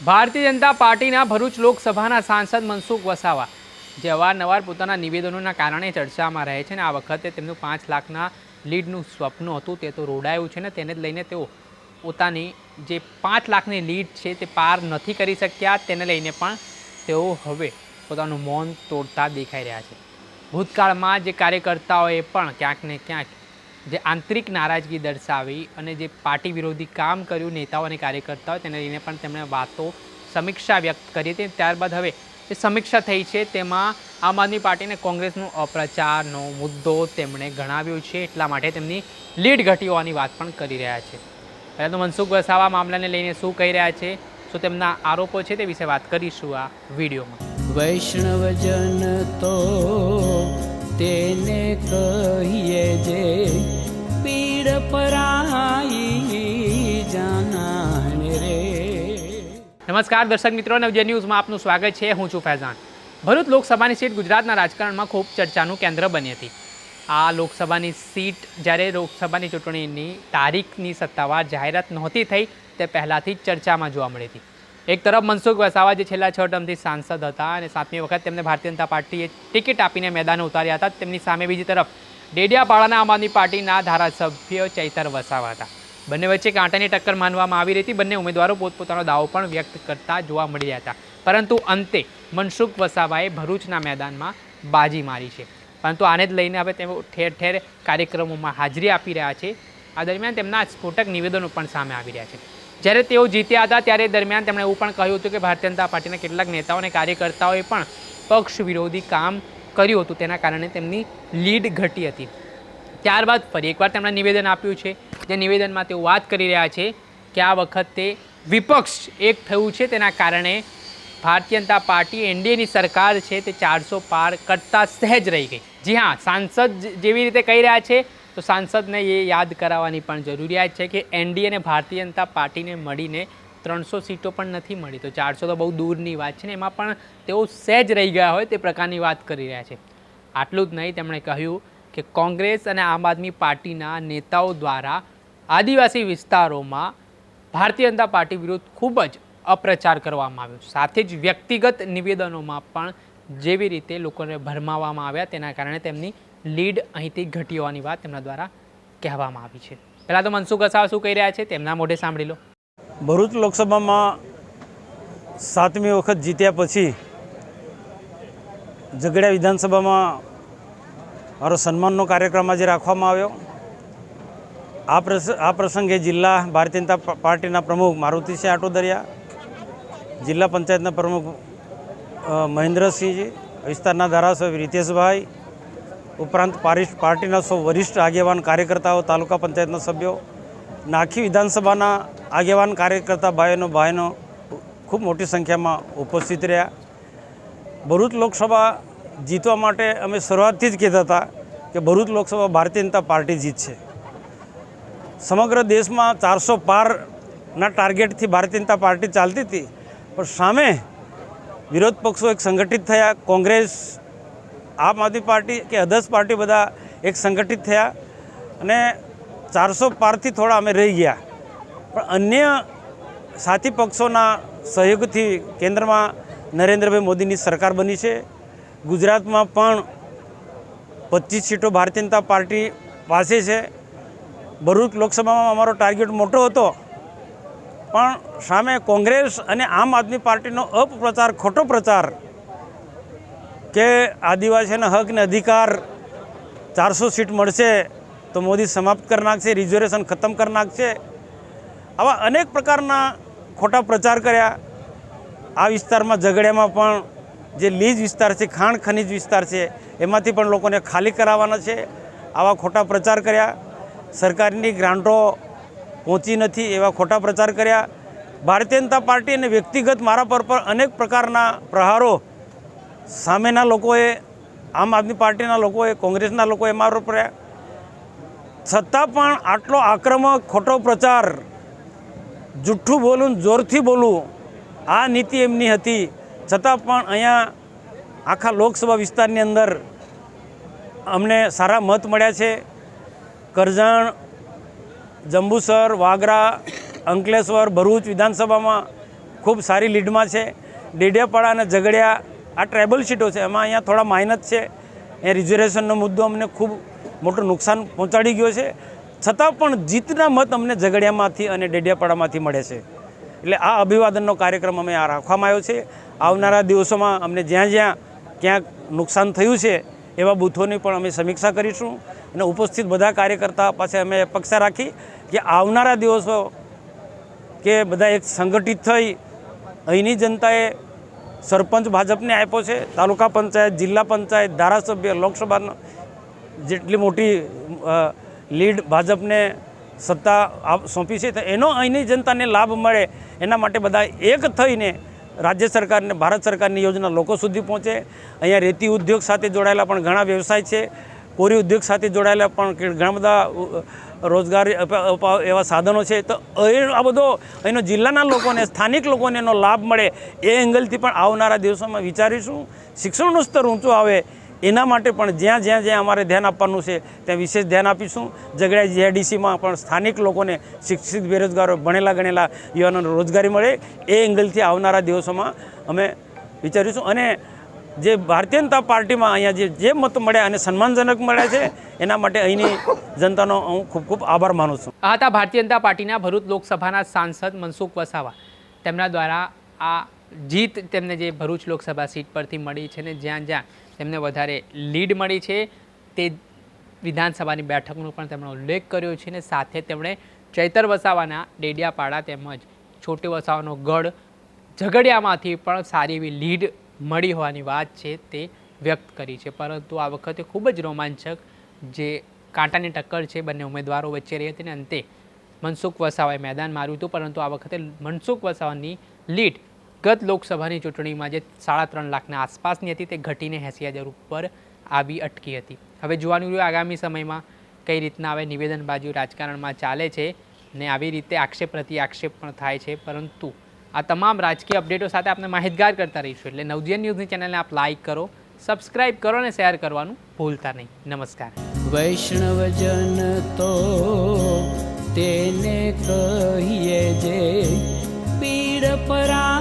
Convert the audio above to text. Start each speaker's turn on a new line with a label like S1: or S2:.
S1: ભારતીય જનતા પાર્ટીના ભરૂચ લોકસભાના સાંસદ મનસુખ વસાવા. જે અવારનવાર પોતાના નિવેદનોના કારણે ચર્ચામાં રહે છે ને આ વખતે તેમનું પાંચ લાખના લીડનું સ્વપ્ન હતું તે તો રોડાયું છે ને તેને લઈને તેઓ પોતાની જે પાંચ લાખની લીડ છે તે પાર નથી કરી શક્યા તેને લઈને પણ તેઓ હવે પોતાનું મૌન તોડતા દેખાઈ રહ્યા છે. ભૂતકાળમાં જે કાર્યકર્તાઓએ પણ ક્યાંક ને ક્યાંક જે આંતરિક નારાજગી દર્શાવી અને જે પાર્ટી વિરોધી કામ કર્યું નેતાઓ અને કાર્યકર્તાઓ, તેને લઈને પણ તેમણે વાતો સમીક્ષા વ્યક્ત કરી હતી. ત્યારબાદ હવે જે સમીક્ષા થઈ છે, તેમાં આમ આદમી પાર્ટીને કોંગ્રેસનો અપ્રચારનો મુદ્દો તેમણે ગણાવ્યો છે, એટલા માટે તેમની લીડ ઘટી હોવાની વાત પણ કરી રહ્યા છે. પહેલાં તો મનસુખ વસાવા મામલાને લઈને શું કહી રહ્યા છે, શું તેમના આરોપો છે તે વિશે વાત કરીશું આ વિડીયોમાં.
S2: વૈષ્ણવજન તો તેને કહીએ જે પીડ પરાઈ જાનાને રે.
S1: નમસ્કાર દર્શક મિત્રો, નવજે ન્યૂઝમાં આપનું સ્વાગત છે. હું છું ફૈઝાન. ભરૂચ લોકસભાની સીટ ગુજરાતના રાજકારણમાં ખૂબ ચર્ચાનું કેન્દ્ર બની હતી. આ લોકસભાની સીટ જ્યારે લોકસભાની ચૂંટણીની તારીખની સત્તાવાર જાહેરાત નહોતી થઈ તે પહેલાંથી ચર્ચામાં જોવા મળી હતી. એક તરફ મનસુખ વસાવા જે છેલ્લા છ ટર્મથી સાંસદ હતા અને સાતમી વખત તેમને ભારતીય જનતા પાર્ટીએ ટિકિટ આપીને મેદાને ઉતાર્યા હતા. તેમની સામે બીજી તરફ ડેડિયાપાડાના આમ આદમી પાર્ટીના ધારાસભ્ય ચૈતર વસાવા હતા. બંને વચ્ચે કાંટાની ટક્કર માનવામાં આવી રહી હતી. બંને ઉમેદવારો પોતપોતાનો દાવો પણ વ્યક્ત કરતા જોવા મળી રહ્યા હતા. પરંતુ અંતે મનસુખ વસાવાએ ભરૂચના મેદાનમાં બાજી મારી છે. પરંતુ આને જ લઈને હવે તેઓ ઠેર ઠેર કાર્યક્રમોમાં હાજરી આપી રહ્યા છે. આ દરમિયાન તેમના સ્ફોટક નિવેદનો પણ સામે આવી રહ્યા છે. જ્યારે તેઓ જીત્યા હતા ત્યારે દરમિયાન તેમણે એવું પણ કહ્યું હતું કે ભારતીય જનતા પાર્ટીના કેટલાક નેતાઓ અને કાર્યકર્તાઓએ પણ પક્ષ વિરોધી કામ કર્યું હતું. તેના કારણે તેમની લીડ ઘટી હતી. ત્યારબાદ ફરી એકવાર તેમણે નિવેદન આપ્યું છે. જે નિવેદનમાં તેઓ વાત કરી રહ્યા છે કે આ વખતે વિપક્ષ એક થયું છે. તેના કારણે ભારતીય જનતા પાર્ટી, એનડીએની સરકાર છે તે ચારસો પાર કરતાં સહેજ રહી ગઈ. જી હા, સાંસદ જેવી રીતે કહી રહ્યા છે તો સાંસદને એ યાદ કરાવવાની પણ જરૂરિયાત છે કે એનડીએ અને ભારતીય જનતા પાર્ટીને મળીને ત્રણસો સીટો પણ નથી મળી. તો ચારસો તો બહુ દૂરની વાત છે ને, એમાં પણ તેઓ સહેજ રહી ગયા હોય તે પ્રકારની વાત કરી રહ્યા છે. આટલું જ નહીં, તેમણે કહ્યું કે કોંગ્રેસ અને આમ આદમી પાર્ટીના નેતાઓ દ્વારા આદિવાસી વિસ્તારોમાં ભારતીય જનતા પાર્ટી વિરુદ્ધ ખૂબ જ અપ્રચાર કરવામાં આવ્યો સાથે જ વ્યક્તિગત નિવેદનોમાં પણ જેવી રીતે લોકોને ભરમાવવામાં આવ્યા તેના કારણે તેમની લીડ અહીંથી ઘટી હોવાની વાત તેમના દ્વારા કહેવામાં આવી છે. પહેલાં તો મનસુખ વસાવા શું કહી રહ્યા છે તેમના મોઢે સાંભળી લો.
S3: ભરૂચ લોકસભામાં સાતમી વખત જીત્યા પછી ઝઘડિયા વિધાનસભામાં મારો સન્માનનો કાર્યક્રમ આજે રાખવામાં આવ્યો. આ પ્રસ, આ પ્રસંગે જિલ્લા ભારતીય જનતા પાર્ટીના પ્રમુખ મારુતિસિંહ આટોદરિયા, જિલ્લા પંચાયતના પ્રમુખ મહેન્દ્રસિંહજી, વિસ્તારના ધારાસભ્ય રીતેશભાઈ, ઉપરાંત પાર્ટીના સૌ વરિષ્ઠ આગેવાન કાર્યકર્તાઓ, તાલુકા પંચાયતના સભ્યો, નાખી વિધાનસભાના આગેવાન કાર્યકર્તા ભાઈઓનો, ભાઈનો ખૂબ મોટી સંખ્યામાં ઉપસ્થિત રહ્યા. ભરૂચ લોકસભા જીતવા માટે અમે શરૂઆતથી જ કહેતા હતા કે ભરૂચ લોકસભા ભારતીય જનતા પાર્ટી જીતશે. સમગ્ર દેશમાં ચારસો પારના ટાર્ગેટથી ભારતીય જનતા પાર્ટી ચાલતી હતી. પણ સામે વિરોધ પક્ષો એક સંગઠિત થયા, કોંગ્રેસ, આમ આદમી પાર્ટી કે અધર્સ પાર્ટી બધા એક સંગઠિત થયા અને ચારસો પારથી થોડા અમે રહી ગયા. પણ અન્ય સાથી પક્ષોના સહયોગથી કેન્દ્રમાં નરેન્દ્રભાઈ મોદીની સરકાર બની છે. ગુજરાતમાં પણ પચીસ સીટો ભારતીય જનતા પાર્ટી પાસે છે. ભરૂચ લોકસભામાં અમારો ટાર્ગેટ મોટો હતો. પણ સામે કોંગ્રેસ અને આમ આદમી પાર્ટીનો અપપ્રચાર, ખોટો પ્રચાર કે આદિવાસીના હક ને અધિકાર ચારસો સીટ મળશે તો મોદી સમાપ્ત કરી નાખશે, રિઝર્વેશન ખતમ કરી નાખશે. આવા અનેક પ્રકારના ખોટા પ્રચાર કર્યા. આ વિસ્તારમાં ઝઘડિયામાં પણ જે લીજ વિસ્તાર છે, ખાણ ખનિજ વિસ્તાર છે, એમાંથી પણ લોકોને ખાલી કરાવવાના છે. આવા ખોટા પ્રચાર કર્યા. સરકારની ગ્રાન્ટો પહોંચી નથી એવા ખોટા પ્રચાર કર્યા. ભારતીય જનતા પાર્ટી અને વ્યક્તિગત મારા પર પર અનેક પ્રકારના પ્રહારો સામેના લોકોએ, આમ આદમી પાર્ટીના લોકોએ, કોંગ્રેસના લોકોએ મારો પડ્યા. છતાં પણ આટલો આક્રમક, ખોટો પ્રચાર, જુઠ્ઠું બોલું જોરથી બોલવું આ નીતિ એમની હતી. છતાં પણ અહીંયા આખા લોકસભા વિસ્તારની અંદર અમને સારા મત મળ્યા છે. કરજણ જંબુસર, વાગરા, અંકલેશ્વર, ભરૂચ વિધાનસભામાં ખૂબ સારી લીડમાં છે. ડેડિયાપાડા અને ઝઘડિયા આ ટ્રાઇબલ સીટો છે. એમાં અહીંયા થોડા માઇનસ છે. એ રિઝર્વેશનનો મુદ્દો અમને ખૂબ મોટું નુકસાન પહોંચાડી ગયો છે. છતાં પણ જીતના મત અમને ઝઘડિયામાંથી અને ડેડિયાપાડામાંથી મળે છે. એટલે આ અભિવાદનનો કાર્યક્રમ અમે આ રાખવામાં આવ્યો છે. આવનારા દિવસોમાં અમને જ્યાં જ્યાં ક્યાંક નુકસાન થયું છે એવા બૂથોની પણ અમે સમીક્ષા કરીશું. અને ઉપસ્થિત બધા કાર્યકર્તા પાસે અમે અપેક્ષા રાખી કે આવનારા દિવસો કે બધા એક સંગઠિત થઈ અહીંની જનતાએ સરપંચ ભાજપને આપ્યો છે, તાલુકા પંચાયત, જિલ્લા પંચાયત, ધારાસભ્ય, લોકસભાનો જેટલી મોટી લીડ ભાજપને સત્તા સોંપી છે, તો એનો અહીંની જનતાને લાભ મળે એના માટે બધા એક થઈને રાજ્ય સરકારને, ભારત સરકારની યોજના લોકો સુધી પહોંચે. અહીંયા રેતી ઉદ્યોગ સાથે જોડાયેલા પણ ઘણા વ્યવસાય છે. કોરી ઉદ્યોગ સાથે જોડાયેલા પણ ઘણા બધા રોજગારી એવા સાધનો છે, તો એ આ બધો અહીંનો જિલ્લાના લોકોને, સ્થાનિક લોકોને એનો લાભ મળે એ એંગલથી પણ આવનારા દિવસોમાં વિચારીશું. શિક્ષણનું સ્તર ઊંચું આવે એના માટે પણ જ્યાં જ્યાં જ્યાં અમારે ધ્યાન આપવાનું છે, ત્યાં વિશેષ ધ્યાન આપીશું. જગડા જીઆઈડીસીમાં પણ સ્થાનિક લોકોને શિક્ષિત બેરોજગારો ભણેલા ગણેલા યુવાનોને રોજગારી મળે એ એંગલથી આવનારા દિવસોમાં અમે વિચારીશું. અને જે ભારતીય જનતા પાર્ટીમાં અહીંયા જે જે મત મળ્યા અને સન્માનજનક મળ્યા છે, એના માટે અહીંની જનતાનો હું ખૂબ ખૂબ આભાર માનું છું.
S1: આ હતા ભારતીય જનતા પાર્ટીના ભરૂચ લોકસભાના સાંસદ મનસુખ વસાવા. તેમના દ્વારા આ જીત તેમને જે ભરૂચ લોકસભા સીટ પરથી મળી છે ને જ્યાં જ્યાં તેમને વધારે લીડ મળી છે, તે વિધાનસભાની બેઠકનો પણ તેમણે ઉલ્લેખ કર્યો છે ને સાથે તેમણે ચૈતર વસાવાના ડેડિયાપાડા તેમજ છોટે વસાવાનો ગઢ ઝઘડિયામાંથી પણ સારી એવી લીડ મળી હોવાની વાત છે તે વ્યક્ત કરી છે. પરંતુ આ વખતે ખૂબ જ રોમાંચક જે કાંટાની ટક્કર છે, બંને ઉમેદવારો વચ્ચે રહી હતી અને અંતે મનસુખ વસાવાએ મેદાન માર્યું હતું. પરંતુ આ વખતે મનસુખ વસાવાની લીડ ગત લોકસભાની ચૂંટણીમાં જે સાડા ત્રણ લાખના આસપાસની હતી તે ઘટીને એંસી હજાર ઉપર આવી અટકી હતી. હવે જોવાનું રહ્યું આગામી સમયમાં કઈ રીતના હવે નિવેદનબાજી રાજકારણમાં ચાલે છે ને આવી રીતે આક્ષેપ પ્રતિ આક્ષેપ પણ થાય છે. પરંતુ આ તમામ રાજકીય અપડેટો સાથે આપણે માહિતગાર કરતા રહીશું. એટલે નવજીવન ન્યૂઝની ચેનલને આપ લાઈક કરો સબસ્ક્રાઇબ કરો અને શેર કરવાનું ભૂલતા નહીં. નમસ્કાર.
S2: વૈષ્ણવજન તો તેને કહીએ જે પીડ પરા